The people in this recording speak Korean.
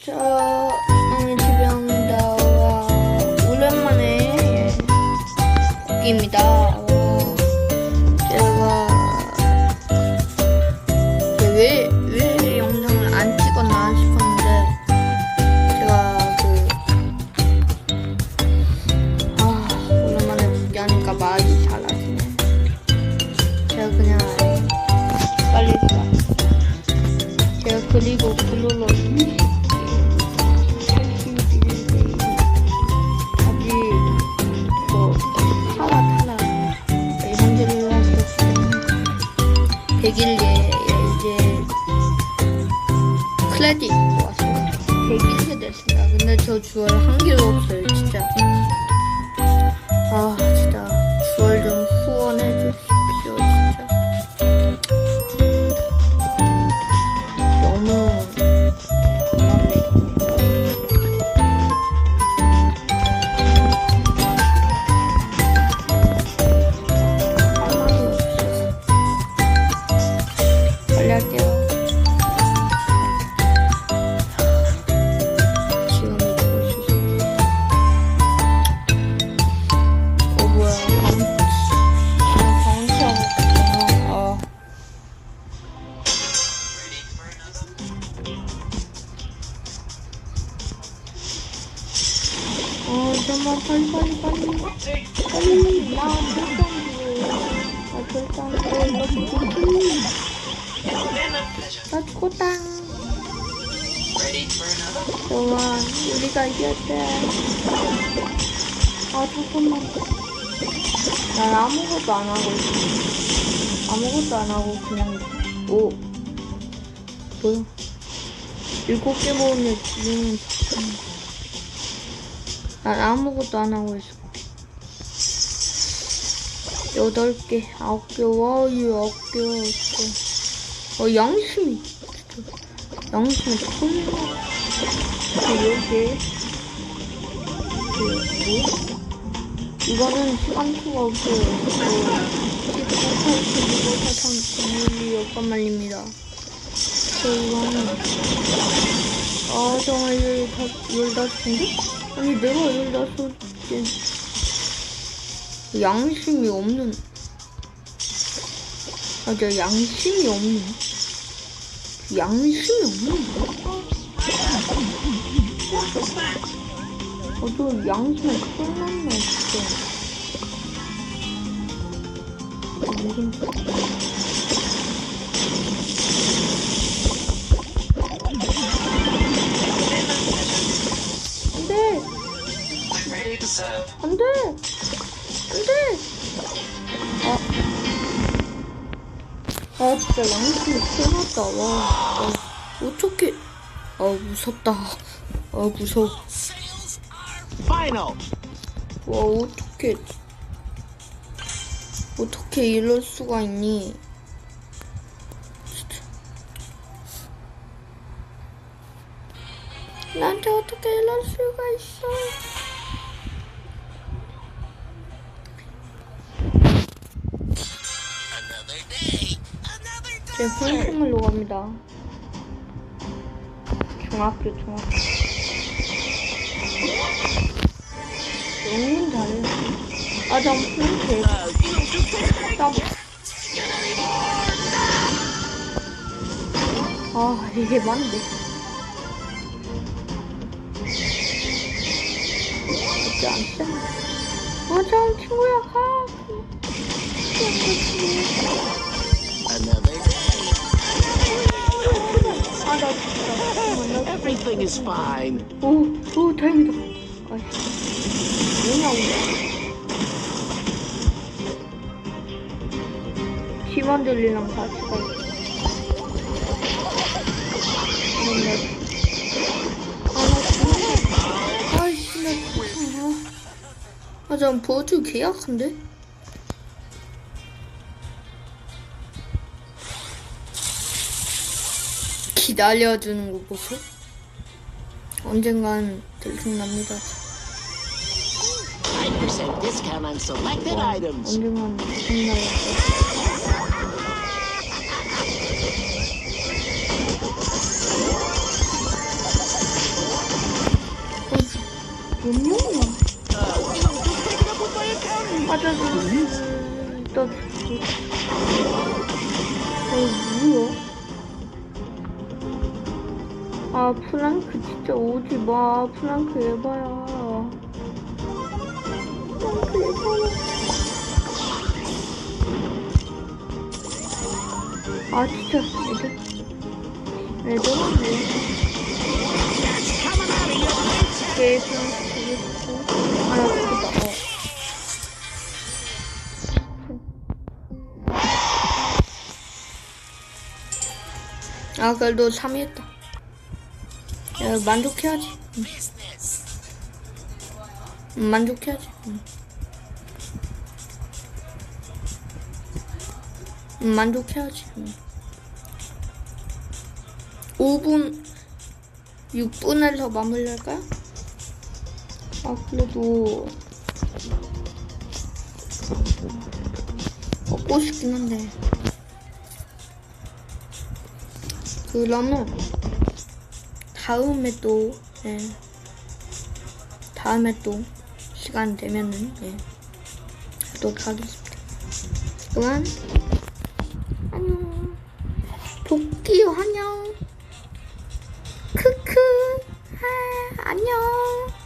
자, 음, 집에 옵니다. 와, 오랜만에 복귀입니다. 와, 제가 왜, 왜 영상을 안 찍었나 싶었는데 제가 그 아, 오랜만에 복귀하니까 말이 잘하시네. 제가 그냥 빨리 100일에 이제 크레딧 왔어요 100일째 됐습니다 근데 저 주얼 한 개도 없어요 진짜 어, 정말 빨리 빨리 빨리. 빨리. 나 결정도 나 결정도 나 죽었지 나 죽었다 좋아. 우리가 이겼대 아 잠깐만. 난 아무것도 안 하고 있어. 아무것도 안 하고 그냥. 오. 뭐야 일곱 개 모으면 지금 난 아무것도 안 하고 있어. 여덟 개, 아홉 개, 와, 이 아홉 개, 아홉 개. 어, 양심이. 양심이 콜 여기, 그, 뭐? 이거는 시간수가 없어요. 그, 19, 85, 43, 96번 말입니다. 저 이거는, 아, 정말 15, 15개인데? 아니 내가 열다섯 개 양심이 없는 아저 양심이 없는 양심이 없는 어저 양심이 큰일 났네 진짜. 이긴 안 돼! 안 돼! 아. 아 진짜 양심이 큰일났다. 와 아, 어떻게 아 무섭다. 아 무서워. 와 어떻게 어떻게 이럴 수가 있니? 나한테 어떻게 이럴 수가 있어 제 훈수물로 갑니다. 중학교 중학교. 너무 잘해. 아잠 훈수 땀. 아 이게 맞네. 진짜 안 돼. 아잠 친구야. 가 Everything is fine. 오, 오, 다행이다. 아이씨. 왜 나온다? 팀원들이랑 같이 가. 근데, 아. 아, 전 버즈 계약한데? 기다려주는 거 보소? 언젠간 들통납니다. 5% discount on selected items. 언젠간 들통나겠어. 몇 명이야? 맞아, 저, 너, 어, 뭐야? 아, 프랑크 진짜 오지 마. 프랑크 에바야. 프랑크 에바야. 아, 진짜, 애들. 애들은 뭐야? 게임 프랑크 되겠고. 아, 나 죽었다. 어. 아, 그래도 3위 했다. 야, 만족해야지. 응. 응, 만족해야지. 응. 응, 만족해야지. 응. 5분, 6분에서 마무리할까요? 아, 그래도 먹고 싶긴 한데. 그러면 다음에 또 예. 다음에 또 시간 되면은 예. 하도록 하겠습니다. 그만 안녕. 도끼요 안녕. 크크. 아, 안녕.